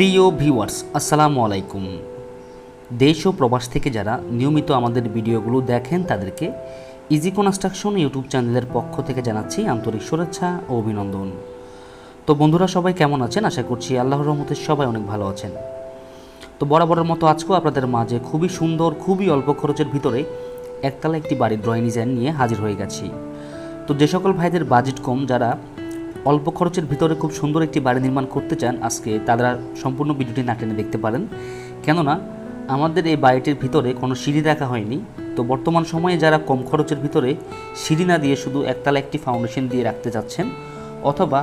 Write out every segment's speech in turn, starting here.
প্রিয় ভিউয়ার্স, আসসালামু আলাইকুম। দেশ ও প্রবাস থেকে যারা নিয়মিত আমাদের ভিডিওগুলো দেখেন, তাদেরকে ইজি কনস্ট্রাকশন ইউটিউব চ্যানেলের পক্ষ থেকে জানাচ্ছি আন্তরিক শুভেচ্ছা ও অভিনন্দন। তো বন্ধুরা, সবাই কেমন আছেন? আশা করছি আল্লাহর রহমতে সবাই অনেক ভালো আছেন। তো বরাবরের মতো আজকেও আপনাদের মাঝে খুবই সুন্দর, খুবই অল্প খরচের ভিতরে একতলা একটি বাড়ির ড্রয়িং ডিজাইন নিয়ে হাজির হয়ে গেছি। তো যে সকল ভাইদের বাজেট কম, যারা অল্প খরচের ভিতরে খুব সুন্দর একটি বাড়ি নির্মাণ করতে চান, আজকে তারা সম্পূর্ণ ভিডিওটি না টেনে দেখতে পারেন। কেননা, আমাদের এই বাড়িটির ভিতরে কোনো সিঁড়ি রাখা হয়নি। তো বর্তমান সময়ে যারা কম খরচের ভিতরে সিঁড়ি না দিয়ে শুধু একতলা একটি ফাউন্ডেশন দিয়ে রাখতে চাচ্ছেন অথবা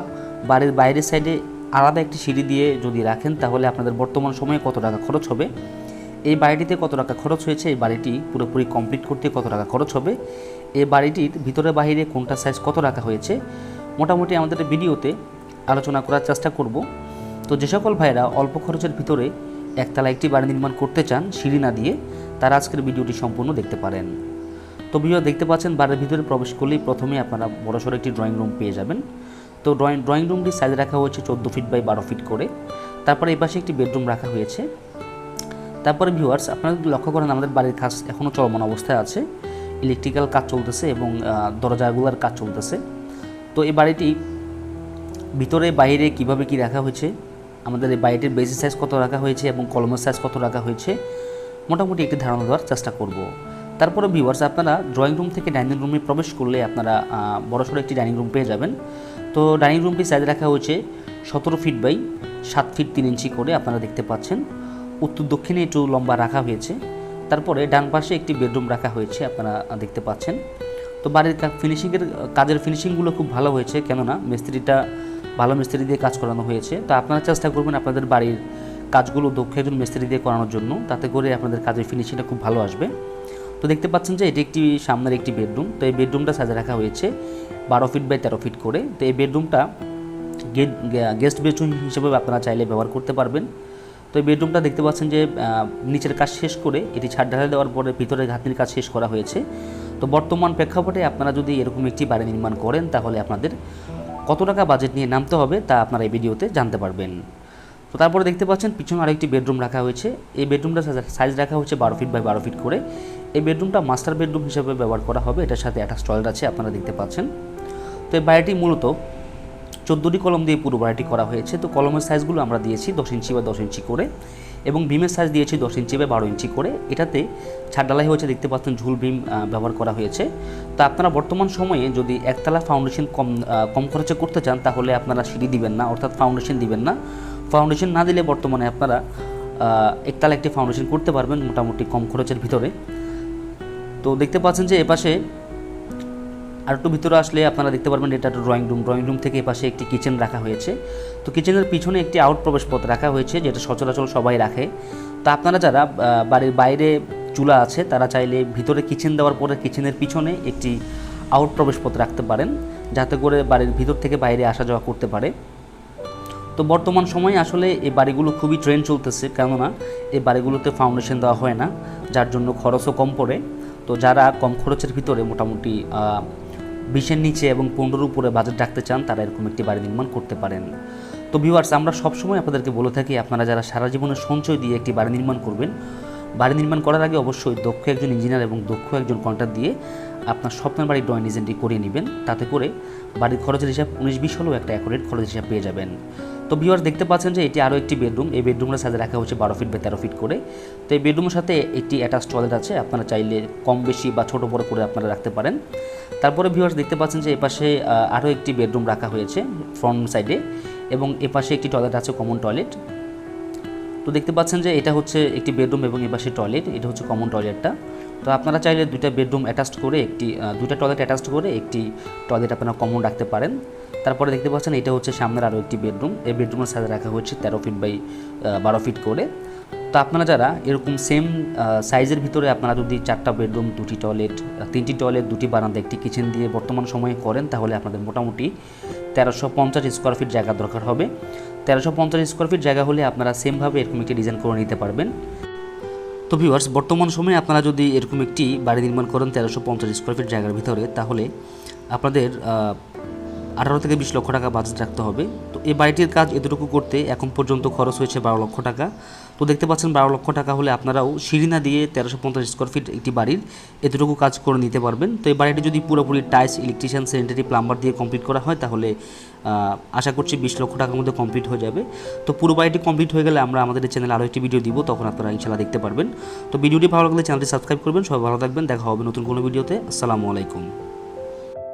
বাড়ির বাইরের সাইডে আলাদা একটি সিঁড়ি দিয়ে যদি রাখেন, তাহলে আপনাদের বর্তমান সময়ে কত টাকা খরচ হবে? এই বাড়িটিতে কত টাকা খরচ হয়েছে? এই বাড়িটি পুরোপুরি কমপ্লিট করতে কত টাকা খরচ হবে? এই বাড়িটির ভিতরে বাইরে কোনটা সাইজ কত রাখা হয়েছে? মোটামুটি আমাদের ভিডিওতে আলোচনা করার চেষ্টা করব। তো যে সকল ভাইরা অল্প খরচের ভিতরে একতলা একটি বাড়ি নির্মাণ করতে চান সিঁড়ি না দিয়ে, তারা আজকের ভিডিওটি সম্পূর্ণ দেখতে পারেন। তো ভিডিও দেখতে পাচ্ছেন বাড়ির ভিতরে প্রবেশ করলেই প্রথমে আপনারা বড়সড় একটি ড্রয়িং রুম পেয়ে যাবেন। তো ড্রয়িং ড্রয়িং রুমটি সাইজ রাখা হয়েছে চোদ্দ ফিট বাই বারো ফিট করে। তারপরে এই পাশে একটি বেডরুম রাখা হয়েছে। তারপরে ভিউয়ার্স, আপনারা লক্ষ্য করেন আমাদের বাড়ির কাজ এখনও চলমান অবস্থায় আছে। ইলেকট্রিক্যাল কাজ চলতেছে এবং দরজাগুলোর কাজ চলতেছে। তো এই বাড়িটি ভিতরে, বাইরে কীভাবে কি রাখা হয়েছে, আমাদের এই বাড়িটির বেসিস সাইজ কত রাখা হয়েছে এবং কলমের সাইজ কত রাখা হয়েছে, মোটামুটি একটি ধারণা দেওয়ার চেষ্টা করব। তারপরে ভিউয়ার্স আপনারা ড্রয়িং রুম থেকে ডাইনিং রুমে প্রবেশ করলে আপনারা বড়সড় একটি ডাইনিং রুম পেয়ে যাবেন। তো ডাইনিং রুমটি সাইজ রাখা হয়েছে সতেরো ফিট বাই সাত ফিট তিন ইঞ্চি করে আপনারা দেখতে পাচ্ছেন। উত্তর দক্ষিণে একটু লম্বা রাখা হয়েছে। তারপরে ডান পাশে একটি বেডরুম রাখা হয়েছে, আপনারা দেখতে পাচ্ছেন। তো বাড়ির ফিনিশিংয়ের কাজের ফিনিশিংগুলো খুব ভালো হয়েছে, কেননা মিস্ত্রিটা ভালো মিস্ত্রি দিয়ে কাজ করানো হয়েছে। তো আপনারা চেষ্টা করবেন আপনাদের বাড়ির কাজগুলো দক্ষ একজন মিস্ত্রি দিয়ে করানোর জন্য, তাতে করে আপনাদের কাজের ফিনিশিংটা খুব ভালো আসবে। তো দেখতে পাচ্ছেন যে এটি একটি সামনের একটি বেডরুম, তো এই বেডরুমটা সাজা রাখা হয়েছে বারো ফিট বাই তেরো ফিট করে। তো এই বেডরুমটা গেট, গেস্ট বেডরুম হিসেবে আপনারা চাইলে ব্যবহার করতে পারবেন। তো এই বেডরুমটা দেখতে পাচ্ছেন যে নিচের কাজ শেষ করে এটি ছাদ ঢালাই দেওয়ার পরে ভিতরে ঘাতনির কাজ শেষ করা হয়েছে। তো বর্তমান প্রেক্ষাপটে আপনারা যদি এরকম একটি বাড়ি নির্মাণ করেন, তাহলে আপনাদের কত টাকা বাজেট নিয়ে নামতে হবে তা আপনারা এই ভিডিওতে জানতে পারবেন। তো তারপরে দেখতে পাচ্ছেন, পিছনে আরেকটি বেডরুম রাখা হয়েছে। এই বেডরুমটা সাইজ রাখা হয়েছে বারো ফিট বাই বারো ফিট করে। এই বেডরুমটা মাস্টার বেডরুম হিসেবে ব্যবহার করা হবে। এটার সাথে একটা টয়লেট আছে, আপনারা দেখতে পাচ্ছেন। তো এই বাড়িটি মূলত চোদ্দোটি কলম দিয়ে পুরো বাড়িটি করা হয়েছে। তো কলমের সাইজগুলো আমরা দিয়েছি দশ ইঞ্চি বা দশ ইঞ্চি করে এবং বিমের সাইজ দিয়েছি দশ ইঞ্চি বা বারো ইঞ্চি করে। এটাতে ছাদ ঢালাই হয়েছে, দেখতে পাচ্ছেন ঝুল বিম ব্যবহার করা হয়েছে। তো আপনারা বর্তমান সময়ে যদি একতলা ফাউন্ডেশন কম কম খরচে করতে চান, তাহলে আপনারা সিঁড়ি দিবেন না, অর্থাৎ ফাউন্ডেশন দিবেন না। ফাউন্ডেশন না দিলে বর্তমানে আপনারা একতলা একটি ফাউন্ডেশন করতে পারবেন মোটামুটি কম খরচের ভিতরে। তো দেখতে পাচ্ছেন যে এপাশে আর একটু ভিতরে আসলে আপনারা দেখতে পারবেন এটা একটা ড্রয়িং রুম ড্রয়িং রুম থেকে এপাশে একটি কিচেন রাখা হয়েছে। তো কিচেনের পিছনে একটি আউট প্রবেশ পথ রাখা হয়েছে, যেটা সচরাচর সবাই রাখে। তো আপনারা যারা বাড়ির বাইরে চুলা আছে, তারা চাইলে ভিতরে কিচেন দেওয়ার পরে কিচেনের পিছনে একটি আউট প্রবেশ পথ রাখতে পারেন, যাতে করে বাড়ির ভিতর থেকে বাইরে আসা যাওয়া করতে পারে। তো বর্তমান সময়ে আসলে এই বাড়িগুলো খুবই ট্রেন্ড চলতেছে, কেননা এই বাড়িগুলোতে ফাউন্ডেশন দেওয়া হয় না, যার জন্য খরচও কম পড়ে। তো যারা কম খরচের ভিতরে মোটামুটি বিশের নিচে এবং পনেরোর উপরে বাজেট রাখতে চান, তারা এরকম একটি বাড়ি নির্মাণ করতে পারেন। তো ভিউয়ার্স আমরা সবসময় আপনাদেরকে বলে থাকি, আপনারা যারা সারা জীবনের সঞ্চয় দিয়ে একটি বাড়ি নির্মাণ করবেন, বাড়ি নির্মাণ করার আগে অবশ্যই দক্ষ একজন ইঞ্জিনিয়ার এবং দক্ষ একজন কন্ট্রাক্ট দিয়ে আপনার স্বপ্নের বাড়ির ড্রয়িং এজেন্টটি করিয়ে নেবেন। তাতে করে বাড়ির খরচের হিসাব উনিশ বিশ হলেও একটা অ্যাকোরেট খরচের হিসাব পেয়ে যাবেন। তো ভিউয়ার্স দেখতে পাচ্ছেন যে এটি আরও একটি বেডরুম এই বেডরুমের সাথে রাখা হচ্ছে বারো ফিট বা তেরো ফিট করে। তো এই বেডরুমের সাথে একটি অ্যাটাচ টয়লেট আছে। আপনারা চাইলে কম বেশি বা ছোটো বড়ো করে আপনারা রাখতে পারেন। তারপরে ভিউয়ার্স দেখতে পাচ্ছেন যে এপাশে আরও একটি বেডরুম রাখা হয়েছে ফ্রন্ট সাইডে এবং এপাশে একটি টয়লেট আছে কমন টয়লেট তো দেখতে পাচ্ছেন যে এটা হচ্ছে একটি বেডরুম এবং এপাশে টয়লেট এটা হচ্ছে কমন টয়লেটটা তো আপনারা চাইলে দুইটা বেডরুম অ্যাটাচড করে একটি দুইটা টয়লেট অ্যাটাচড করে একটি টয়লেট আপনারা কমন রাখতে পারেন। তারপরে দেখতে পাচ্ছেন এটা হচ্ছে সামনের আরও একটি বেডরুম। এই বেডরুমের সাথে রাখা হচ্ছে তেরো ফিট বাই বারো ফিট করে। তো আপনারা যারা এরকম সেম সাইজের ভিতরে আপনারা যদি চারটা বেডরুম, দুটি টয়লেট তিনটি টয়লেট দুটি বারান্দা, একটি কিচেন দিয়ে বর্তমান সময়ে করেন, তাহলে আপনাদের মোটামুটি তেরোশো পঞ্চাশ স্কোয়ার ফিট জায়গা দরকার হবে। তেরোশো পঞ্চাশ স্কোয়ার ফিট জায়গা হলে আপনারা সেমভাবে এরকম একটি ডিজাইন করে নিতে পারবেন। তো ভিউয়ার্স বর্তমান সময়ে আপনারা যদি এরকম একটি বাড়ি নির্মাণ করেন তেরোশো পঞ্চাশ স্কোয়ার ফিট জায়গার ভিতরে, তাহলে আপনাদের আঠারো থেকে বিশ লক্ষ টাকা বাজেট রাখতে হবে। তো এই বাড়িটির কাজ এতটুকু করতে এখন পর্যন্ত খরচ হয়েছে বারো লক্ষ টাকা। তো দেখতে পাচ্ছেন বারো লক্ষ টাকা হলে আপনারাও সিঁড়ি না দিয়ে তেরোশো পঞ্চাশ স্কোয়ার ফিট একটি বাড়ির এতটুকু কাজ করে নিতে পারবেন। তো এই বাড়িটি যদি পুরোপুরি টাইলস ইলেকট্রিশিয়ান স্যানিটারি প্লাম্বার দিয়ে কমপ্লিট করা হয়, তাহলে আশা করছি বিশ লক্ষ টাকার মধ্যে কমপ্লিট হয়ে যাবে। তো পুরো বাড়িটি কমপ্লিট হয়ে গেলে আমরা আমাদের চ্যানেলে আরও একটি ভিডিও দিব, তখন আপনারা ইনশাল্লাহ দেখতে পারবেন। তো ভিডিওটি ভালো লাগলে চ্যানেলটি সাবস্ক্রাইব করবেন, সবাই ভালো থাকবেন, দেখা হবে নতুন কোনো ভিডিওতে আসসালামু আলাইকুম।